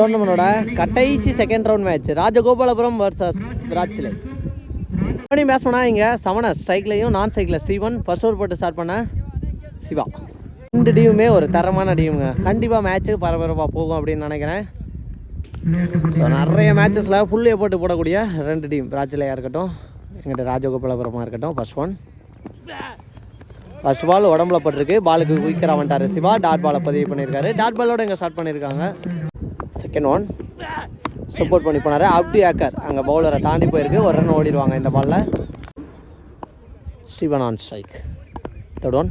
டோர்னமெண்டோட கடைசி second round match Rajagopalapuram versus விராட்சிலை. மணி match பண்ணால் இங்கே சமண ஸ்ட்ரைக்லையும் நான் ஸ்ட்ரைக்கில் ஸ்டீவன் ஃபர்ஸ்ட் ஓவர் போட்டு ஸ்டார்ட் பண்ண சிவா. ரெண்டு டீமுமே ஒரு தரமான டீமுங்க கண்டிப்பாக மேட்ச்சு பரபரப்பாக போகும் அப்படின்னு நினைக்கிறேன். ஸோ நிறைய மேட்சஸில் ஃபுல்லே போட்டு போடக்கூடிய ரெண்டு டீம் விராச்சிலையாக இருக்கட்டும் எங்கிட்ட ராஜகோபாலபுரமாக இருக்கட்டும் ஃபர்ஸ்ட் ஒன் ஃபர்ஸ்ட் பால் உடம்புல பட்டிருக்கு. பாலுக்கு குயிக்கராக வந்துட்டார் சிவா. டாட் பாலை பதிவு பண்ணியிருக்காரு டாட் பாலோட இங்கே ஸ்டார்ட் பண்ணியிருக்காங்க செகண்ட் ஒன் சப்போர்ட் பண்ணி போனார். அப்டி ஏக்கர் அங்கே பவுலரை தாண்டி போயிருக்கு. ஒரு ரன் ஓடிடுவாங்க இந்த பாலில் Steven on strike third one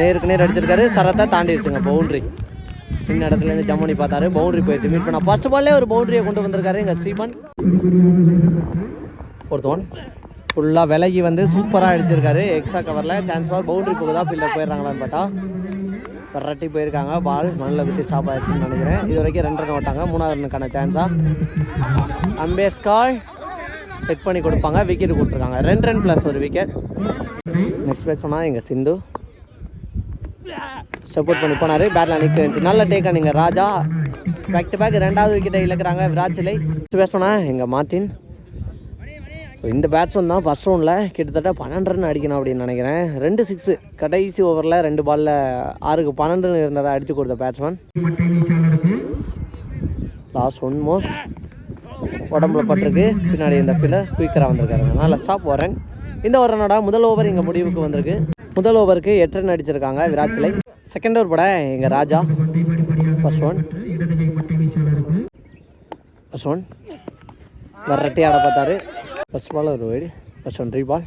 நேருக்கு நேர் அடிச்சிருக்காரு. சரத்தை தாண்டிடுச்சுங்க பவுண்ட்ரி இந்த இடத்துலேருந்து ஜம்ப் பண்ணி பார்த்தாரு. பவுண்ட்ரி போயிடுச்சு. மீட் பண்ண ஃபர்ஸ்ட் பால்லே ஒரு பவுண்ட்ரியை கொண்டு வந்திருக்காரு இங்கே ஸ்ரீபன் ஒருத்தவன் ஒன் ஃபுல்லாக விலகி வந்து சூப்பராக அடிச்சிருக்காரு. எக்ஸ்ட்ரா கவரில் சான்ஸ் ஃபார் பவுண்டரி போகுதா ஃபீல்டர் போயிடுறாங்களான்னு பார்த்தா பரட்டி போயிருக்காங்க. பால் மண்ணில் விட்டு ஸ்டாப் ஆயிடுச்சுன்னு நினைக்கிறேன். இது வரைக்கும் ரெண்டு ரன் விட்டாங்க. மூணாவது ரனுக்கான சான்ஸாக அம்பேஸ்கால் செக் பண்ணி கொடுப்பாங்க. விக்கெட் கொடுத்துருக்காங்க. ரெண்டு ரன் ப்ளஸ் ஒரு விக்கெட் நெக்ஸ்ட் பேட் சொன்னால் எங்கள் சிந்து? சப்போர்ட் பண்ணி போனார். பேட்டில் நிற்க இருந்துச்சு நல்ல டேக்கா நீங்கள் ராஜா. பேக் டு பேக் ரெண்டாவது விக்கெட்டை இழக்கிறாங்க. விராட்சிலை நெக்ஸ்ட் பேட் சொன்னால் எங்கள் மார்ட்டின்? ஸோ இந்த பேட்ஸ்மேன் தான் ஃபஸ்ட் ரவுண்டில் கிட்டத்தட்ட பன்னெண்டு ரன் அடிக்கணும் அப்படின்னு நினைக்கிறேன். ரெண்டு சிக்ஸு கடைசி ஓவரில் ரெண்டு பாலில் ஆறுக்கு பன்னெண்டு இருந்ததை அடித்து கொடுத்த பேட்ஸ்மேன் லாஸ்ட் ஒன் மோர் உடம்புல பட்டிருக்கு. பின்னாடி இந்த ஃபீல்டர் குயிக்கராக வந்திருக்காருங்க நல்ல ஸ்டாப் வரேன் இந்த ஒரு ரனோட முதல் ஓவர் எங்கள் முடிவுக்கு வந்திருக்கு. முதல் ஓவருக்கு எட்டு ரன் அடிச்சிருக்காங்க விராட்சிலை செகண்ட் ஓவர் பட எங்கள் Raja. First one first one வரட்டி ஆட பார்த்தாரு. ஃபர்ஸ்ட் பால் ஒரு wide first one re ball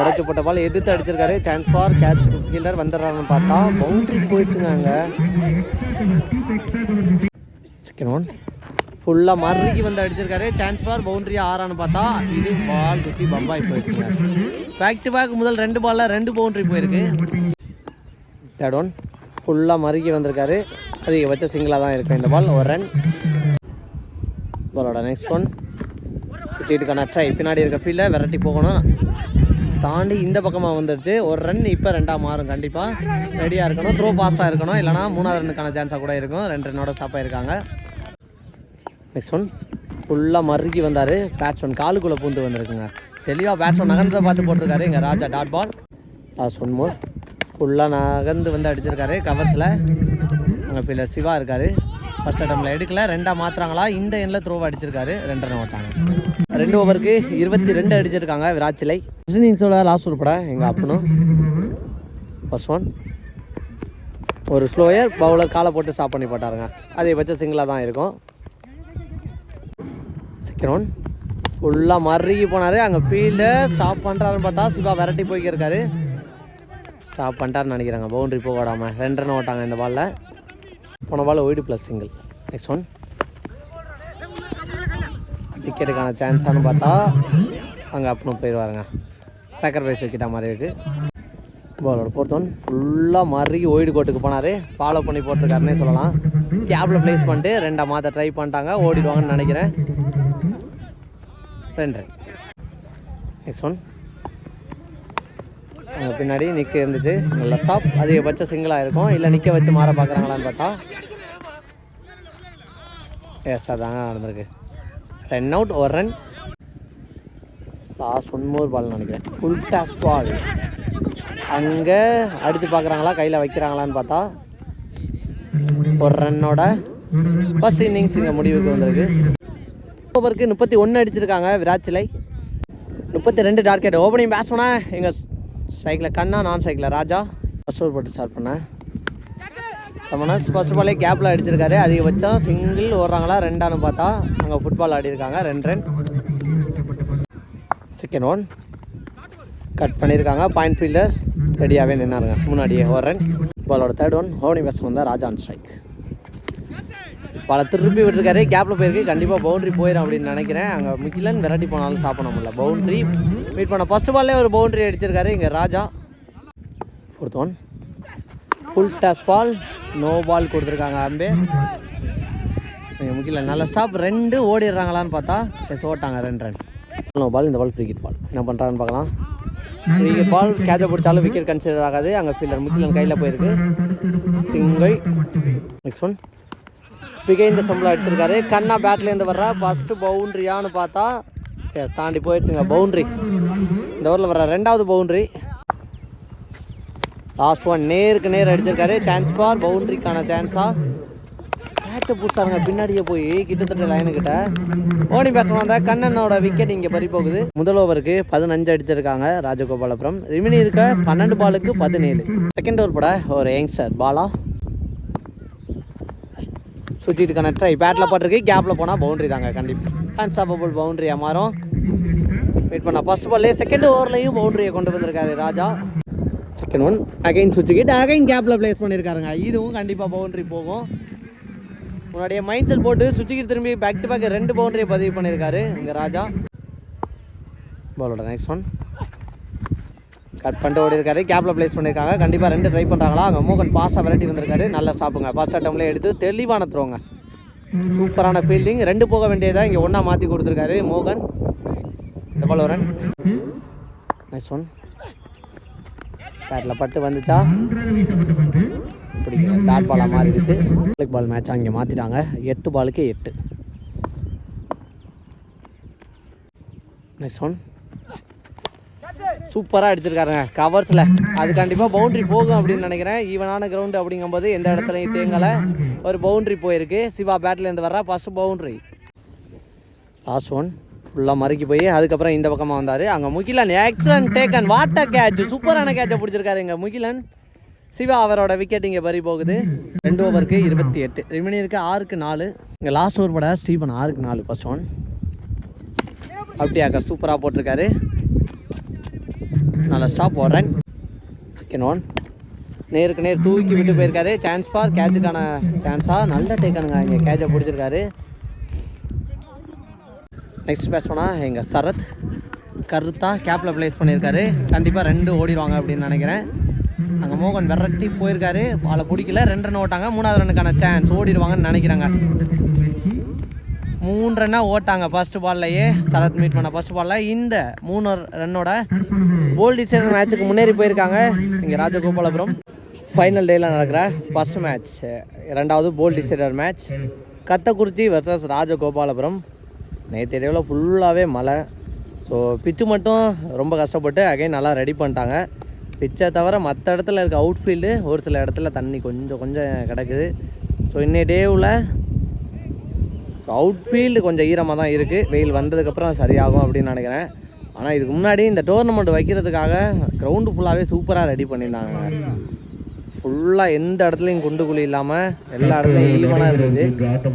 உடைச்சு போட்ட பால் எதிர்த்து அடிச்சிருக்காரு. சான்ஸ் ஃபார் கேட்ச் ஃபீல்டர் வந்துடுறாங்கன்னு பார்த்தா பவுண்டரி போயிடுச்சுங்க அங்கே. செகண்ட் ஒன் ஃபுல்லாக மறுக்கி வந்து அடிச்சிருக்காரு. சான்ஸ் ஃபார் பவுண்டரி ஆறான்னு பார்த்தா இது பால் குத்தி பம்பாய் போயிடுச்சுங்க. பேக் டு பேக் முதல் ரெண்டு பாலில் ரெண்டு பவுண்டரி போயிருக்கு. தேர்ட் ஒன் ஃபுல்லாக மறுக்கி வந்திருக்காரு. அதிகபட்ச சிங்கிளாக தான் இருக்கும் இந்த பால் ஒரு ரன் பாலோட நெக்ஸ்ட் ஒன் சுற்றிட்டுக்கான ட்ரை பின்னாடி இருக்க ஃபீல்டில் விரட்டி போகணும். தாண்டி இந்த பக்கமாக வந்துடுச்சு ஒரு ரன் இப்போ ரெண்டாக மாறும் கண்டிப்பாக ரெடியாக இருக்கணும். த்ரோ பாஸ்ட்டாக இருக்கணும். இல்லைனா மூணாவது ரன்னுக்கான சான்ஸாக கூட இருக்கும். ரெண்டு ரன்னோட ஸ்டாப் ஆயிருக்காங்க. நெக்ஸ்ட் ஒன் ஃபுல்லாக மறுக்கி வந்தார். பேட்ஸ்மேன் காலுக்குள்ளே பூந்து வந்திருக்குங்க. தெளிவாக பேட்ஸ்மேன் நகர்ந்ததை பார்த்து போட்டிருக்காரு எங்கள் Raja dot ball last one more ஃபுல்லாக நகர்ந்து வந்து அடிச்சிருக்காரு. கவர்ஸில் அங்கே பிள்ளை சிவா இருக்காரு. ஃபர்ஸ்ட் அட்டம்ல எடுக்கல. ரெண்டா மாத்துறாங்களா? இந்த எண்ணில் த்ரோவ் அடிச்சிருக்காரு. ரெண்டு ரன் ஓட்டாங்க. ரெண்டு ஓவருக்கு இருபத்தி ரெண்டு அடிச்சிருக்காங்க விராச்சிலை இன்னிங்ஸோட லாஸ்ட் உட்பட எங்கள் அப்பனும் ஃபர்ஸ்ட் ஒன் ஒரு ஸ்லோயர் பவுலர் காலை போட்டு ஸ்டாப் பண்ணி போட்டாருங்க. அதிகபட்சம் சிங்கிளாக தான் இருக்கும். செகண்ட் ஒன் ஃபுல்லாக மறுகி போனார். அங்கே ஃபீல்டர் ஸ்டாப் பண்ணுறாருன்னு பார்த்தா சிவா விரட்டி போய்க்கிருக்காரு. ஸ்டாப் பண்ணிட்டாருன்னு நினைக்கிறாங்க. பவுண்டரி போக விடாமல் ரெண்டு ரன் ஓட்டாங்க இந்த பாலில் போன ball wide plus single next one விக்கெட்டுக்கான சான்ஸானு பார்த்தா அங்கே அப்பனும் போயிடுவாருங்க சாக்ரிஃபைஸ் விக்கெட்டாக மாதிரி இருக்குது பாலோட பொறுத்தவன் ஃபுல்லாக மறுகி ஓய்டு கோட்டுக்கு போனார். ஃபாலோ பண்ணி போட்டிருக்காருன்னே சொல்லலாம். கேப்பில் ப்ளேஸ் பண்ணிட்டு ரெண்டாக மாற்ற ட்ரை பண்ணிட்டாங்க. ஓடிடுவாங்கன்னு நினைக்கிறேன். ரெண்டு நெக்ஸ்ட் ஒன் பின்னாடி நிற்க இருந்துச்சு. நல்ல ஸ்டாப் அதிகபட்ச சிங்கிளாக இருக்கும் இல்லை நிற்க வச்சு மாற பார்க்குறாங்களான்னு பார்த்தா. எஸ் அதாங்க நடந்திருக்கு. ரன் அவுட் ஒரு ரன் லாஸ்ட் ஒன் பால் நினைக்கிறேன். ஃபுல் டாஸ் பால் அங்கே அடித்து பார்க்குறாங்களா கையில் வைக்கிறாங்களான்னு பார்த்தா. ஒரு ரன்னோட ஃபஸ்ட் இன்னிங்ஸ் இங்கே முடிவுக்கு வந்திருக்கு. ஓவருக்கு முப்பத்தி ஒன்று அடிச்சிருக்காங்க விராட்சிலை முப்பத்தி ரெண்டு டார்கெட் ஓப்பனிங் பேட்ஸ்மேனாக எங்கள் சைக்கிளை கண்ணா நான் ஸ்ட்ரைக்கில் ராஜா ஃபஸ்ட் ஓவர் போட்டு ஸ்டார்ட் பண்ணேன். சமனஸ் ஃபர்ஸ்ட் பாலே கேப்பில் அடிச்சிருக்காரு. அதிகபட்சம் சிங்கிள் ஓடுறாங்களா ரெண்டான்னு பார்த்தா அங்கே ஃபுட்பால் ஆடிருக்காங்க ரெண்டு ரன் செகண்ட் ஒன் கட் பண்ணியிருக்காங்க பாயிண்ட் ஃபீல்டர் ரெடியாகவே நின்னாருங்க. முன்னாடியே ஒரு ரன் பாலோட தேர்ட் ஒன் ஹோனி பேட்ஸ்மேன் தான் ராஜான் ஸ்ட்ரைக் பல திருப்பி விட்டுருக்காரு. கேப்பில் போயிருக்கு. கண்டிப்பாக பவுண்டரி போயிடும் அப்படின்னு நினைக்கிறேன். அங்கே மிக்கிலன் விரட்டி போனாலும் சாப்பிட முடியல. பவுண்டரி மீட் பண்ண ஃபர்ஸ்ட் பால்லே ஒரு பவுண்டரி அடிச்சிருக்காரு இங்கே Raja. Fourth one full toss ball no ball கொடுத்துருக்காங்க அம்பே. இங்கே முக்கியம் நல்ல ஸ்டாப் ரெண்டு ஓடிடுறாங்களான்னு பார்த்தா எஸ் ஓட்டாங்க. ரெண்டு ரன் நோ பால் இந்த பால் கிரிக்கெட் பால் என்ன பண்ணுறான்னு பார்க்கலாம். விக்கெட் பால் கேட்சை பிடிச்சாலும் விக்கெட் கன்சிடர் ஆகாது. அங்கே ஃபீல்டர் முக்கியம் கையில் போயிருக்கு. சிங்கை. நெக்ஸ்ட் ஒன் மிகைந்த சம்பளம் அடிச்சிருக்காரு கண்ணா பேட்லேருந்து வர்றா. ஃபஸ்ட்டு பவுண்ட்ரியான்னு பார்த்தா எஸ் தாண்டி போயிடுச்சுங்க பவுண்ட்ரி இந்த ஊரில் வர்ற ரெண்டாவது பவுண்ட்ரி லாஸ்ட் ஒன் நேருக்கு நேர் அடிச்சிருக்காரு. சான்ஸ் பார் பவுண்ட்ரிக்கான சான்ஸா பேட்டை பிடிச்சாருங்க பின்னாடியே போய் கிட்டத்தட்ட லைனுக்கிட்ட ஓடி ஓனி பேட்ஸ்மேன் கண்ணனோட விக்கெட் இங்கே பறி போகுது. முதல் ஓவருக்கு பதினஞ்சு அடிச்சிருக்காங்க ராஜகோபாலபுரம். ரிமினி இருக்க பன்னெண்டு பாலுக்கு பதினேழு. செகண்ட் ஓவர் பட ஒரு யங்ஸ்டர் பாலா சுற்றிட்டு கனெக்ட் ட்ரை பேட்டில் போட்டிருக்கு. கேப்பில் போனால் பவுண்டரி தாங்க கண்டிப்பாக அன்ஸ்டாப்பபிள் பவுண்டரியாக மாறும். வெயிட் பண்ணா. ஃபர்ஸ்ட் பால்லே செகண்ட் ஓவர்லையும் பவுண்டரியை கொண்டு வந்திருக்காரு ராஜா. செகண்ட் ஒன் அகைன் சுவிட்ச் அகைன் கேப்பில் ப்ளேஸ் பண்ணியிருக்காருங்க இதுவும் கண்டிப்பாக பவுண்டரி போகும். முன்னாடியே மைண்ட் செட் போட்டு சுற்றிக்கிட்டு திரும்பி பேக் டு பேக் ரெண்டு பவுண்டரியை பதிவு பண்ணியிருக்காரு இங்கே ராஜா. பாலோட நெக்ஸ்ட் ஒன் கட் பண்ணிட்டு ஓடி இருக்காரு கேப்பில் ப்ளேஸ் பண்ணியிருக்காங்க. கண்டிப்பாக ரெண்டு ட்ரை பண்ணுறாங்களா அங்கே மோகன் ஃபாஸ்ட்டாக வெரைட்டி வந்திருக்காரு. நல்ல ஸ்டாப்புங்க ஃபர்ஸ்ட் அட்டம்லேயே எடுத்து தெளிவான த்ரோங்க சூப்பரான ஃபீல்டிங் ரெண்டு போக வேண்டியதா இங்கே ஒன்றா மாற்றி கொடுத்துருக்காரு மோகன். டபுள் ரன் நெக்ஸ்ட் ஒன் பேட்டில் பட்டு வந்துச்சா? பிடிக்கல டாட் பாலாக மாறி இருக்கு பால் மேட்ச் அங்கே மாற்றிட்டாங்க எட்டு பாலுக்கு எட்டு. நெக்ஸ்ட் ஒன் சூப்பராக அடிச்சிருக்காருங்க கவர்ஸில் அது கண்டிப்பாக பவுண்ட்ரி போகும் அப்படின்னு நினைக்கிறேன். ஈவனான கிரவுண்டு அப்படிங்கும்போது எந்த இடத்துலையும் தேங்கலை. ஒரு பவுண்ட்ரி போயிருக்கு. சிவா பேட்லேருந்து வர்றா ஃபஸ்ட்டு பவுண்ட்ரி லாஸ்ட் ஒன் ஃபுல்லாக மறுக்கி போய் அதுக்கப்புறம் இந்த பக்கமாக வந்தார். அங்கே Mugilan excellent taken water catch சூப்பரான கேட்சை பிடிச்சிருக்காரு இங்கே முகிலன். சிவா அவரோட விக்கெட் இங்கே பறி போகுது. ரெண்டு ஓவருக்கு இருபத்தி எட்டு. ரிமினி இருக்கு ஆறுக்கு நாலு. இங்கே லாஸ்ட் ஓவர் பட ஸ்டீபன் ஆறுக்கு நாலு ஃபஸ்ட் ஒன் அப்படியாக்கா சூப்பராக போட்டிருக்காரு. நல்ல ஸ்டாப் ரன் செகண்ட் ஒன் நேருக்கு நேர் தூக்கி விட்டு போயிருக்காரு. Chance for. கேட்சுக்கான சான்ஸாக நல்ல டேக்கானுங்க இங்கே கேட்சை பிடிச்சிருக்காரு. நெக்ஸ்ட் பேட்ஸ்மனா எங்கள் சரத். கருத்தா கேப்பில் ப்ளேஸ் பண்ணியிருக்காரு. கண்டிப்பாக ரெண்டு ஓடிடுவாங்க அப்படின்னு நினைக்கிறேன். அங்கே மோகன் விரட்டி போயிருக்காரு. பாலை பிடிக்கல. ரெண்டு ரன் ஓட்டாங்க. மூணாவது ரன்னுக்கான சான்ஸ் ஓடிடுவாங்கன்னு நினைக்கிறாங்க. மூணு ரன்னாக ஓட்டாங்க ஃபர்ஸ்ட் பால்லையே சரத் மீட் பண்ண ஃபர்ஸ்ட் பாலில் இந்த மூணு ரன்னோட போல் டிசைனர் மேட்ச்சுக்கு முன்னேறி போயிருக்காங்க இங்கே ராஜகோபாலபுரம். ஃபைனல் டேயில் நடக்கிற ஃபர்ஸ்ட் மேட்ச் ரெண்டாவது போல் decider match Kathakurichi versus Rajagopalapuram. நேற்று இரவில் ஃபுல்லாகவே மழை. ஸோ பிச்சு மட்டும் ரொம்ப கஷ்டப்பட்டு அகைன் நல்லா ரெடி பண்ணிட்டாங்க. பிச்சை தவிர மற்ற இடத்துல இருக்க அவுட்ஃபீல்டு ஒரு சில இடத்துல தண்ணி கொஞ்சம் கொஞ்சம் கிடக்குது. ஸோ இன்னைய டேவில் ஸோ அவுட்ஃபீல்டு கொஞ்சம் ஈரமாக தான் இருக்குது வெயில் வந்ததுக்கப்புறம் சரியாகும் அப்படின்னு நினைக்கிறேன். ஆனால் இதுக்கு முன்னாடி இந்த டோர்னமெண்ட் வைக்கிறதுக்காக கிரவுண்டு ஃபுல்லாகவே சூப்பராக ரெடி பண்ணியிருந்தாங்க. ஃபுல்லாக எந்த இடத்துலையும் குண்டு குழி இல்லாமல் எல்லா இடத்துலையும் ஈவனாக இருந்துச்சு.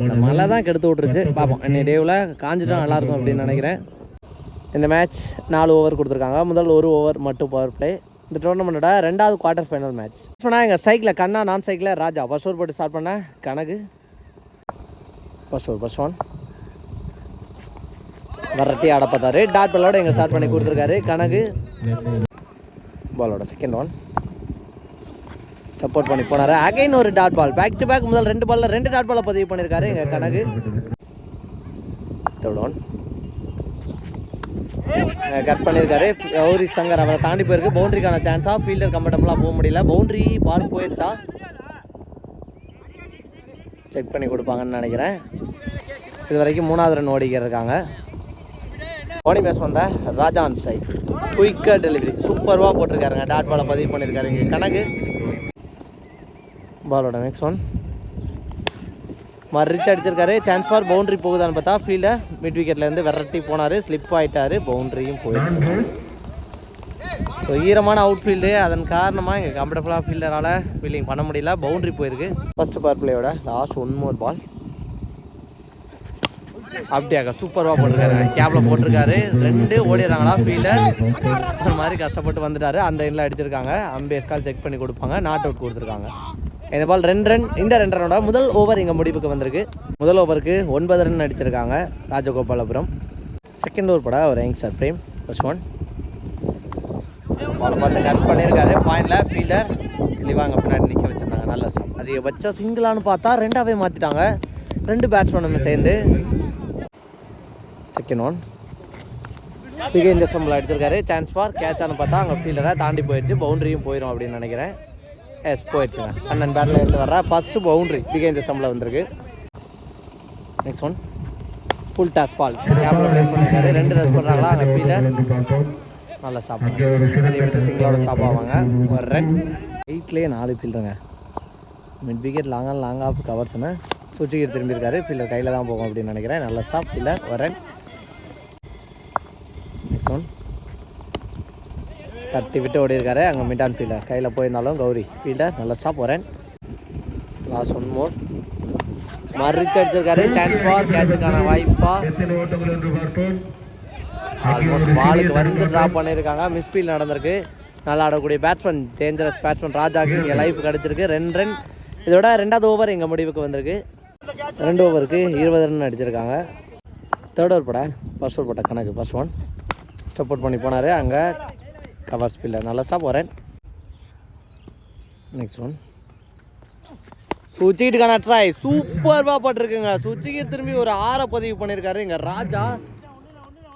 இந்த மழை தான் கெடுத்து விட்ருச்சு பார்ப்போம் இன்னைக்கு டேவில் காஞ்சிட்டா நல்லாயிருக்கும் அப்படின்னு நினைக்கிறேன். இந்த மேட்ச் நாலு ஓவர் கொடுத்துருக்காங்க. முதல் ஒரு ஓவர் மட்டும் பவர் பிளே இந்த டோர்னமெண்ட்டோட ரெண்டாவது குவார்ட்டர் ஃபைனல் மேட்ச் சொன்னால் எங்கள் சைக்கிளில் கண்ணா நான் சைக்கிளில் ராஜா. ஃபர்ஸ்ட் ஓவர் போட்டு ஸ்டார்ட் பண்ண கணக்கு ஃபர்ஸ்ட் ஒரு ஃபர்ஸ்ட் ஒன் வரட்டி ஆட பார்த்தாரு. டாட் பாலோட எங்கள் ஸ்டார்ட் பண்ணி கொடுத்துருக்காரு. கணக்கு பாலோட செகண்ட் ஒன் சப்போர்ட் பண்ணி போனார். அகைன் ஒரு dot ball back to back முதல் ரெண்டு பாலில் ரெண்டு டாட் பாலை பதிவு பண்ணியிருக்காரு எங்கள் கணக்கு தேர்ட் ஒன் கட் பண்ணியிருக்காரு கௌரி சங்கர் அவரை தாண்டி போயிருக்கு. பவுண்டரிக்கான சான்ஸாக ஃபீல்டர் கம்ஃபர்டபுளாக போக முடியல. பவுண்டரி பால் போயிடுச்சா? செக் பண்ணி கொடுப்பாங்கன்னு நினைக்கிறேன். இது வரைக்கும் மூணாவது ரன் ஓடிக்கிட்டு இருக்காங்க போனி பேஸ் வந்த ராஜான் சை. குயிக்காக டெலிவரி சூப்பர்வாக போட்டிருக்காருங்க. டாட் பாலை பதிவு பண்ணியிருக்காருங்க கணக்கு பாலோட நெக்ஸ்ட் ஒன் மறுச்சு அடிச்சிருக்காரு. சான்ஸ் ஃபார் பவுண்டரி போகுதான்னு பார்த்தா ஃபீல்டர் மிட் விக்கெட்லேருந்து விரட்டி போனார். ஸ்லிப் ஆகிட்டார் பவுண்டரியும் போயிடுச்சு. ஸோ ஈரமான அவுட் ஃபீல்டு அதன் காரணமாக இங்கே கம்ஃபர்டபுளாக ஃபீல்டரால் ஃபீல்டிங் பண்ண முடியல. பவுண்டரி போயிருக்கு. ஃபர்ஸ்ட் பவர் பிளேயோட லாஸ்ட் ஒன் மோர் பால் அப்படியாக்கா சூப்பராக போட்டிருக்காரு. கேப்பில் போட்டிருக்காரு. ரெண்டு ஓடிடுறாங்களா ஃபீல்டர் அந்த மாதிரி கஷ்டப்பட்டு வந்துட்டாரு. அந்த எண்ணில் அடிச்சிருக்காங்க. அம்பேஸ் கால் செக் பண்ணி கொடுப்பாங்க. நாட் அவுட் கொடுத்துருக்காங்க. இந்த பால் ரெண்டு ரன் இந்த ரெண்டு ரனோட முதல் ஓவர் இங்கே முடிவுக்கு வந்திருக்கு. முதல் ஓவருக்கு ஒன்பது ரன் அடிச்சிருக்காங்க. ராஜகோபாலபுரம். செகண்ட் ஓவர் பட ஒரு யங்ஸ்டர் பிரேம் ஃபர்ஸ்ட் ஒன் பாலை பார்த்து கட் பண்ணியிருக்காரு. பாயிண்டில் ஃபீல்டர் தெளிவாங்க பின்னாடி நிற்க வச்சுருந்தாங்க. நல்ல ஸ்டாப் அதிகபட்சம் சிங்கிளானு பார்த்தா ரெண்டாவே மாற்றிட்டாங்க ரெண்டு பேட்ஸ்மேனும் சேர்ந்து. செகண்ட் ஒன் மிக இந்த சம்பளம் அடிச்சிருக்காரு சான்ஸ் ஃபார் கேட்சானு பார்த்தா அங்கே ஃபீல்டரை தாண்டி போயிடுச்சு. பவுண்டரியும் போயிடும் அப்படின்னு நினைக்கிறேன். எஸ் போயிடுச்சுங்க. அண்ணன் பேட்டில் இருந்து வர்ற. ஃபஸ்ட்டு பவுண்டரி மிக இந்த சம்பளம் வந்திருக்கு. Next one full toss ball கேப்பில் ப்ளேஸ் பண்ணியிருக்காரு ரெண்டு ரஸ் பண்ணுறாங்களா அங்கே ஃபீல்டர் நல்லா ஸ்டாப் அதே விட்டு சிங்கிளோட ஸ்டாப் ஒரு ரன் எயிட்லேயே நாலு ஃபீல்டுங்க மிட் விக்கெட் லாங்காக லாங் ஆஃப் கவர்ஸ்னு சுச்சிகிர் திரும்பியிருக்காரு. ஃபீல்டர் கையில் தான் போகும் அப்படின்னு நினைக்கிறேன். நல்ல ஸ்டாப் ஃபீல்டர் ஒரு ரன் நெக்ஸ்ட் ஒன் தட்டி விட்டு ஓடி இருக்காரு அங்கே மிட் ஆன் ஃபீல்டர் கையில் போயிருந்தாலும் கௌரி. ஃபீல்டர் நல்ல ஸ்டாப் ஒரு ரன் லாஸ்ட் ஒன் மோர் மறுத்து அடிச்சிருக்காரு சான்ஸ் பார் கேட்சுக்கான வாய்ப்பா. ஆல்மோஸ்ட் பாலுக்கு வந்து ட்ராப் பண்ணியிருக்காங்க. மிஸ்பீல் நடந்திருக்கு. நல்லா ஆடக்கூடிய பேட்ஸ்மேன் டேஞ்சரஸ் பேட்ஸ்மேன் ராஜாக்கு இங்கே லைஃப் கிடச்சிருக்கு. ரெண்டு ரன் இதோட ரெண்டாவது ஓவர் எங்கள் முடிவுக்கு வந்திருக்கு. ரெண்டு ஓவருக்கு இருபது ரன் அடிச்சிருக்காங்க. தேர்ட் ஓவர் பட ஃபர்ஸ்ட் ஓவர் பட்ட கணக்கு ஃபர்ஸ்ட் ஒன் சப்போர்ட் பண்ணி போனார். அங்கே கவர் ஸ்பீல்டர் நல்லா ஸ்டாப் வரேன் நெக்ஸ்ட் ஒன் சுச்சிக்கிட்டுக்கான ட்ரை சூப்பர்வா பட்டிருக்குங்க. சுச்சிக்கு திரும்பி ஒரு ஆறை பதிவு பண்ணியிருக்காரு. இங்கே ராஜா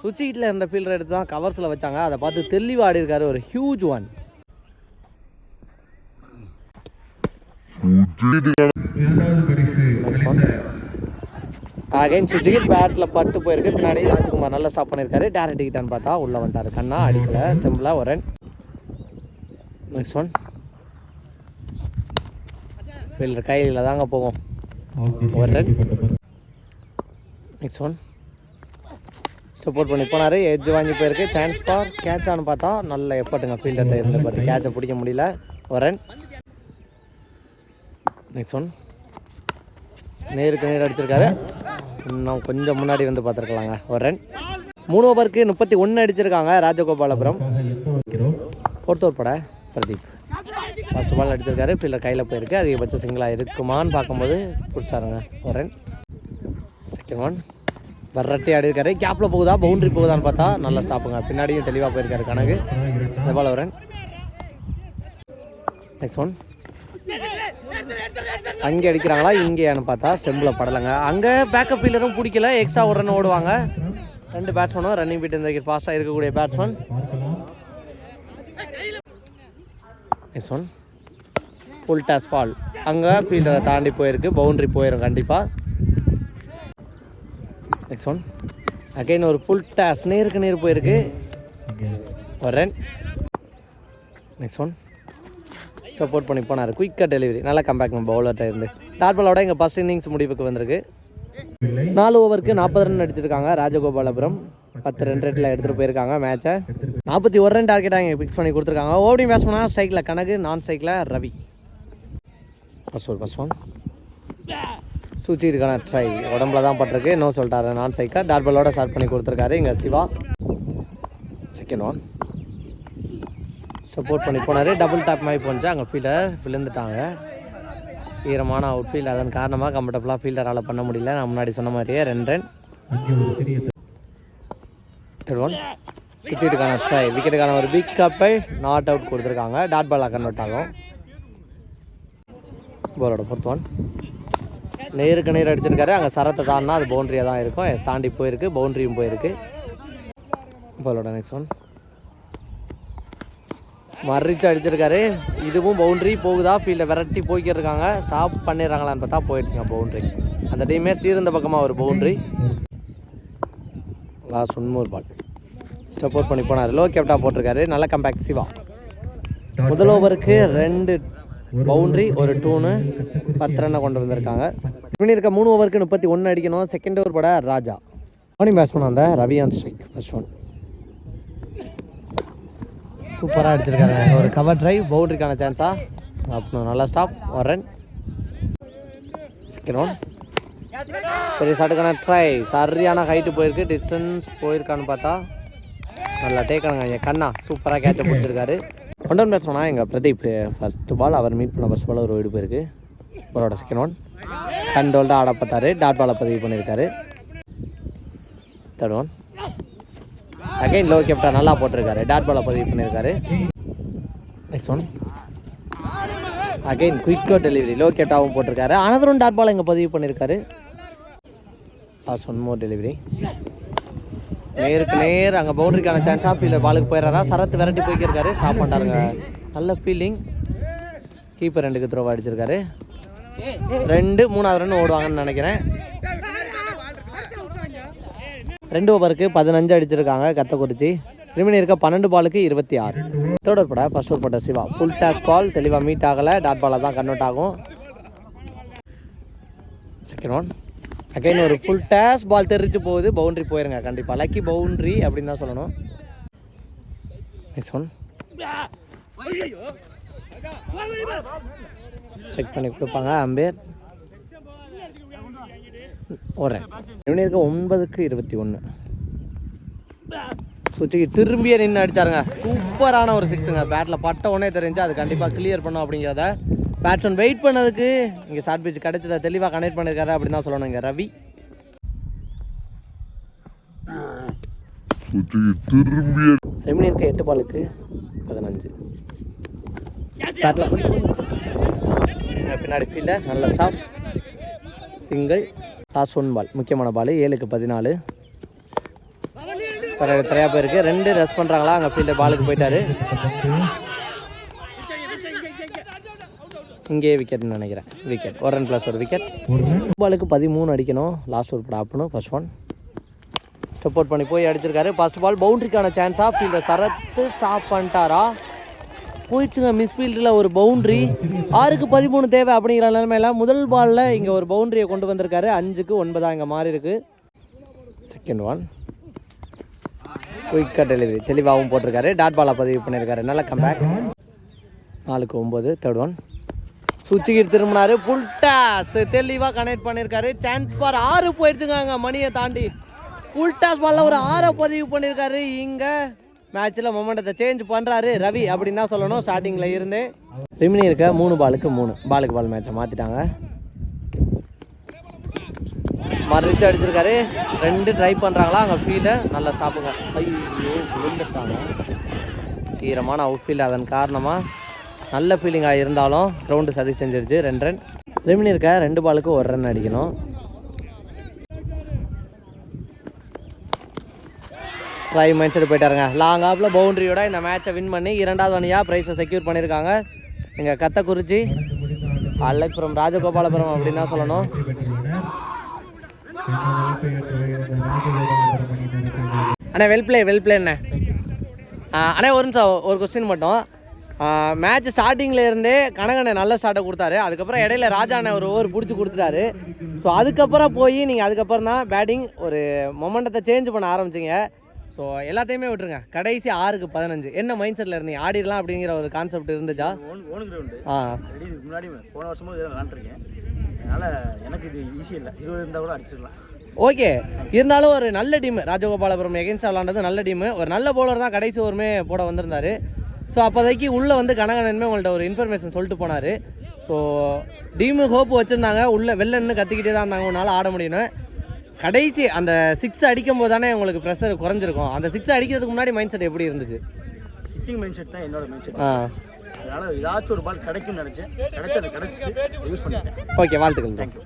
சுச்சிக்கிட்டில் இருந்த ஃபீல்டர் எடுத்து தான் கவர்ஸில் வச்சாங்க. அதை பார்த்து தெளிவாக ஆடி இருக்காரு ஒரு ஹியூஜ் ஒன் அகைன் சுஜிகிட் பேட்டில் பட்டு போயிருக்கு. பின்னாடி ராஜ்குமார் நல்லா ஸ்டாப் பண்ணியிருக்காரு. டேரக்ட் டிக்கெட்டான்னு பார்த்தா உள்ளே வந்துட்டாரு. கண்ணா அடிக்கல. ஸ்டெம்பில் ஒரு ரன் நெக்ஸ்ட் ஒன் ஃபீல்டர் கையில் தாங்க போகும். ஒரு ரன் நெக்ஸ்ட் ஒன் சப்போர்ட் பண்ணி போனார் எட்ஜ் வாங்கி போயிருக்கு. சான்ஸ் ஃபார் கேட்ச் ஆன் பார்த்தா நல்ல எஃபர்ட்டுங்க ஃபீல்டரில் இருந்து பட் கேட்சை பிடிக்க முடியல. ஒரு நெக்ஸ்ட் ஒன் நேருக்கு நேர் அடிச்சிருக்காரு. இன்னும் கொஞ்சம் முன்னாடி வந்து பார்த்துருக்கலாங்க. ஒரு மூணு ஓவருக்கு முப்பத்தி ஒன்று அடிச்சிருக்காங்க. ராஜகோபாலபுரம். ஃபோர்த் ஓவர் பட பிரதீப். ஃபர்ஸ்ட் பால் அடிச்சிருக்காரு. ஃபீல்டர் கையில் போயிருக்கு. அதிகபட்ச சிங்கிளாக இருக்குமான்னு பார்க்கும்போது பிடிச்சாருங்க. ஒரு செகண்ட் ஒன் வரட்டி ஆடி இருக்காரு. கேப்பில் போகுதா? பவுண்டரி போகுதான்னு பார்த்தா நல்லா ஸ்டாப்புங்க பின்னாடியும் தெளிவாக போயிருக்காரு கணக்கு இந்த பால் நெக்ஸ்ட் ஒன் அங்கே அடிக்கிறாங்களா? இங்கேயான்னு பார்த்தா ஸ்டெம்பில் படலைங்க. அங்கே பேக்கப் ஃபீல்டரும் பிடிக்கல. எக்ஸ்ட்ரா ஒரு ரன் ஓடுவாங்க. ரெண்டு பேட்ஸ்மேனும் ரன்னிங் பீட் இந்த ஃபாஸ்ட்டாக இருக்கக்கூடிய batsman next one full toss ball அங்கே ஃபீல்டரை தாண்டி போயிருக்கு. பவுண்டரி போயிடும் கண்டிப்பாக நெக்ஸ்ட் ஒன் அகைன் ஒரு ஃபுல் டாஸ் நேருக்கு நேர் போயிருக்கு. ஒரு ரன் நெக்ஸ்ட் ஒன் சப்போர்ட் பண்ணி போனார். குயிக்காக டெலிவரி நல்லா கம்பேக் நம்ம பவுலர்கிட்ட இருந்து. டாட் பாலோட இங்கே ஃபஸ்ட் இன்னிங்ஸ் முடிவுக்கு வந்திருக்கு. நாலு ஓவருக்கு நாற்பது ரன் அடிச்சிருக்காங்க. ராஜகோபாலபுரம். பத்து ரன் ரேட்டில் எடுத்துகிட்டு போயிருக்காங்க மேட்சை நாற்பத்தி ஒரு ரன் டார்கெட்டாக இங்கே ஃபிக்ஸ் பண்ணி கொடுத்துருக்காங்க. ஓடிங் பேட்ஸ்மனா ஸ்ட்ரைக்கில் கணக்கு நான் ஸ்ட்ரைக்கில் Ravi. First one first one சுற்றிருக்கான try உடம்புல தான் பட்டிருக்கு. நோ சொல்லிட்டாரு. நான் சைக்கா டாட் பாலோட ஸ்டார்ட் பண்ணி கொடுத்துருக்காரு இங்கே சிவா. செகண்ட் ஒன் சப்போர்ட் பண்ணி போனார். டபுள் டாப் மாதிரி போனுச்சு. அங்கே ஃபீல்டர் விழுந்துட்டாங்க. ஈரமான அவுட் ஃபீல்ட் அதன் காரணமாக கம்ஃபர்டபுளாக ஃபீல்டரால் பண்ண முடியல. நான் முன்னாடி சொன்ன மாதிரியே ரெண்டு ரன் தேர்ட் ஒன் சுற்றிட்டுக்கான ட்ரை விக்கெட்டுக்கான ஒரு பிக் கப்பை நாட் அவுட் கொடுத்துருக்காங்க. டாட் பாலாக கன்வெர்ட் ஆகும். போலோட ஃபோர்த் ஒன் நேருக்கு நேர் அடிச்சிருக்காரு. அங்கே சரத்தை தாண்டினா அது பவுண்டரியாக தான் இருக்கும். தாண்டி போயிருக்கு. பவுண்டரியும் போயிருக்கு. போலோட நெக்ஸ்ட் ஒன் மறிச்சு அடிச்சிருக்காரு. இதுவும் பவுண்டரி போகுதா? ஃபீல்டில் விரட்டி போய்க்கிட்டு இருக்காங்க ஸ்டாப் பண்ணிடுறாங்களான்னு பார்த்தா போயிடுச்சுங்க பவுண்டரி அந்த டீமே சீர்ந்த பக்கமாக ஒரு boundary last one more ball support பண்ணி போனார். லோ கேப்டா போட்டிருக்காரு. நல்ல கம்பேக்ட் சிவா. முதல் ஓவருக்கு ரெண்டு பவுண்டரி ஒரு டூனு பத்து ரன்னை கொண்டு வந்திருக்காங்க. இப்படி இருக்க மூணு ஓவருக்கு முப்பத்தி ஒன்று அடிக்கணும். செகண்ட் ஓவர் பட ராஜா. மார்னிங் பேட்ஸ்மேன் அந்த ரவியான் ஸ்ட்ரைக் ஃபர்ஸ்ட் ஒன் சூப்பராக அடிச்சிருக்காரு. ஒரு கவர் டிரைவ் பவுண்டரிக்கான சான்ஸா அப்புறம் நல்லா ஸ்டாப் ஒரு ரன் செகண்ட் ஒன் பெரிய ஷாட்டுக்கான ட்ரை சரியான ஹைட்டு போயிருக்கு. டிஸ்டன்ஸ் போயிருக்கான்னு பார்த்தா நல்லா டேக்கணுங்க என் கண்ணா சூப்பராக கேட்ச பிடிச்சிருக்காரு. ஒன் டவுன் பேட்ஸ்மேனா எங்கள் பிரதீப். ஃபஸ்ட்டு பால் அவர் மீட் பண்ண ஃபஸ்ட் பால் ஒரு வீடு போயிருக்கு. அவரோட செகண்ட் ஒன் கண்ட்ரோல்டாக ஆட பார்த்தாரு டாட் பாலை பதிவு பண்ணியிருக்காரு தேர்ட் ஒன் அகைன் லோ கேப்டா நல்லா போட்டிருக்காரு. டாட் பாலை பதிவு பண்ணியிருக்காரு நெக்ஸ்ட் ஒன் அகைன் குயிக்கோ டெலிவரி லோ கேப்டாவும் போட்டிருக்காரு. அனதரும் டாட் பால் இங்கே பதிவு பண்ணியிருக்காரு லாஸ்ட் ஒன் மோர் டெலிவரி நேருக்கு நேர் அங்கே பவுண்டரிக்கான சான்ஸாக ஃபீல்டர் பாலுக்கு போயிடுறாரா? சரத்து விரட்டி போய்க்கிருக்காரு. ஸ்டாப் பண்ணுறாருங்க நல்ல ஃபீல்டிங் கீப்பர் ரெண்டுக்கு த்ரோவா அடிச்சிருக்காரு. ரெண்டு மூணாவது ரன் ஓடுவாங்கன்னு நினைக்கிறேன். ரெண்டு ஓவருக்கு பதினஞ்சு அடிச்சிருக்காங்க கத்தக்குறிச்சி. ரிமினி இருக்க பன்னெண்டு பாலுக்கு இருபத்தி ஆறு. தேர்ட் பட ஃபர்ஸ்ட் ஓவர் போட்ட சிவா. ஃபுல் டாஸ் பால் தெளிவாக மீட் ஆகலை. டாட் பாலாக தான் கன்வெர்ட் ஆகும். செகண்ட் ஒன் அகைன் ஒரு ஃபுல் டேஸ் பால் தெரிஞ்சு போகுது. பவுண்டரி போயிருங்க கண்டிப்பாக லக்கி பவுண்டரி அப்படின்னு தான் சொல்லணும். நெக்ஸ்ட் ஒன் செக் பண்ணி கொடுப்பாங்க. அம்பேர் ஓடுறேன் இவனு இருக்க ஒன்பதுக்கு இருபத்தி ஒன்று சுற்றிக்கு திரும்பியே நின்று அடிச்சாருங்க. சூப்பரான ஒரு சிக்ஸுங்க பேட்டில் பட்ட உடனே தெரிஞ்சு அது கண்டிப்பாக கிளியர் பண்ணும் அப்படிங்கிறத பேட்ஸ்மேன் வெயிட் பண்ணதுக்கு இங்கே ஷார்ட் பிச் கிடைச்சதை தெளிவாக கனெக்ட் பண்ணியிருக்காரு அப்படின்னு தான் சொல்லணும் இங்கே ரவி. ரெமினி இருக்க எட்டு பாலுக்கு பதினஞ்சு. பேட்டில் பின்னாடி ஃபீல்டில் நல்ல stop single last one ball முக்கியமான பால் ஏழுக்கு பதினாலு. நிறையா பேருக்கு ரெண்டு ரெஸ்ட் பண்ணுறாங்களா அங்கே ஃபீல்டர் பாலுக்கு போயிட்டாரு. இங்கே விக்கெட்னு நினைக்கிறேன். விக்கெட் ஒரு ரன் ப்ளஸ் ஒரு விக்கெட் பாலுக்கு பதிமூணு அடிக்கணும். லாஸ்ட் ஒரு படம் ஆப்பணும் ஃபர்ஸ்ட் ஒன் அவுட் பண்ணி போய் அடிச்சிருக்காரு. ஃபர்ஸ்ட் பால் பவுண்டரிக்கான சான்ஸாக ஃபீல்டர் சரத்து ஸ்டாப் பண்ணிட்டாரா? போயிடுச்சுங்க மிஸ் ஃபீல்டில் ஒரு பவுண்ட்ரி ஆறுக்கு பதிமூணு தேவை அப்படிங்கிற நிலைமையில முதல் பாலில் இங்கே ஒரு பவுண்டரியை கொண்டு வந்திருக்காரு. அஞ்சுக்கு ஒன்பதா இங்கே மாறி இருக்கு. செகண்ட் ஒன் குயிக்காக டெலிவரி தெளிவாகவும் போட்டிருக்காரு. டாட் பாலாக பதிவு பண்ணியிருக்காரு. நல்ல கம்பேக் நாலுக்கு ஒம்பது தேர்ட் ஒன் சுச்சிக்கிட்டு திரும்பினாரு. புல் டாஸ் தெளிவாக கனெக்ட் பண்ணியிருக்காரு. சான்ஸ் பார் ஆறு போயிடுச்சுங்க மணியை தாண்டி. புல் டாஸ் பாலில் ஒரு ஆறை பதிவு பண்ணியிருக்காரு. இங்கே மேட்ச்சில் மொமெண்டத்தை சேஞ்ச் பண்ணுறாரு ரவி அப்படின்னு தான் சொல்லணும். ஸ்டார்டிங்கில் இருந்து ரிமினி இருக்க மூணு பாலுக்கு மூணு. பாலுக்கு பால் மேட்சை மாற்றிட்டாங்க மறுச்சு அடிச்சிருக்காரு. ரெண்டு ட்ரை பண்ணுறாங்களா அங்கே ஃபீல்டை நல்லா ஸ்டாப்புங்க ஐயோ விழுந்துட்டாங்க. தீரமான அவுட் ஃபீல்டு அதன் காரணமாக நல்ல ஃபீலிங்காக இருந்தாலும் கிரவுண்டு சதி செஞ்சிருச்சு. ரெண்டு ரன் ரிமினி இருக்க ரெண்டு பாலுக்கு ஒரு ரன் அடிக்கணும். ட்ரை மைண்ட் செட் போயிட்டாருங்க லாங் ஆப்பில் பவுண்டரியோட இந்த மேட்சை வின் பண்ணி இரண்டாவது அணியாக ப்ரைஸை செக்யூர் பண்ணியிருக்காங்க. இங்கே கத்தக்குறிச்சி அல்லக்புரம் ராஜகோபாலபுரம் அப்படின்னு தான் சொல்லணும். அண்ணா வெல் பிளே வெல் பிளே அண்ணே. அண்ணே ஒரு நிமிஷம் ஒரு கொஸ்டின் மட்டும். மேட்ச் ஸ்டார்டிங்கில் இருந்தே கனகண்ணே நல்ல ஸ்டார்ட்டை கொடுத்தாரு. அதுக்கப்புறம் இடையில ராஜா அண்ணே ஒரு ஓவர் பிடிச்சி கொடுத்துட்டாரு. ஸோ அதுக்கப்புறம் போய் நீங்கள் அதுக்கப்புறம் தான் பேட்டிங் ஒரு மொமெண்டத்தை சேஞ்ச் பண்ண ஆரம்பிச்சிங்க. ஸோ எல்லாத்தையுமே விட்டுருங்க. கடைசி ஆறுக்கு பதினஞ்சு. என்ன மைண்ட் செட்டில் இருந்தீங்க? ஆடிடலாம் அப்படிங்கிற ஒரு கான்செப்ட் இருந்துச்சா? ஓன் ஓன் கிரவுண்டு ஆ. ரெடி இதுக்கு முன்னாடி போன வருஷமும் விளாண்டுருக்கேன். அதனால் எனக்கு இது ஈஸி இல்லை. இருபது இருந்தால் கூட அடிச்சிடலாம். ஓகே இருந்தாலும் ஒரு நல்ல டீம் ராஜகோபாலபுரம் எகென்ஸ்ட் விளாண்டது நல்ல டீம் ஒரு நல்ல பவுலர் தான் கடைசி ஓவருமே போட வந்திருந்தாரு. ஸோ அப்போதைக்கு உள்ளே வந்து கனகனன்மே உங்கள்ட்ட ஒரு இன்ஃபர்மேஷன் சொல்லிட்டு போனார். ஸோ டீமு ஹோப் வச்சுருந்தாங்க. உள்ளே வெளிலன்னு கத்திக்கிட்டே தான் இருந்தாங்க. உன்னால் ஆட முடியும்னு கடைசி அந்த சிக்ஸ் அடிக்கும் போது தானே உங்களுக்கு ப்ரெஷர் குறைஞ்சிருக்கும். அந்த சிக்ஸ் அடிக்கிறதுக்கு முன்னாடி மைண்ட் செட் எப்படி இருந்துச்சு? ஹிட்டிங் மைண்ட் செட் தான் என்னோட மைண்ட் செட் அதனால் ஏதாச்சும் ஒரு பால் கிடைக்கும்னு நினச்சேன். கிடைச்சது கிடச்சிச்சு. யூஸ் பண்ணிட்டேன். ஓகே வாழ்த்துக்கள். தேங்க்யூ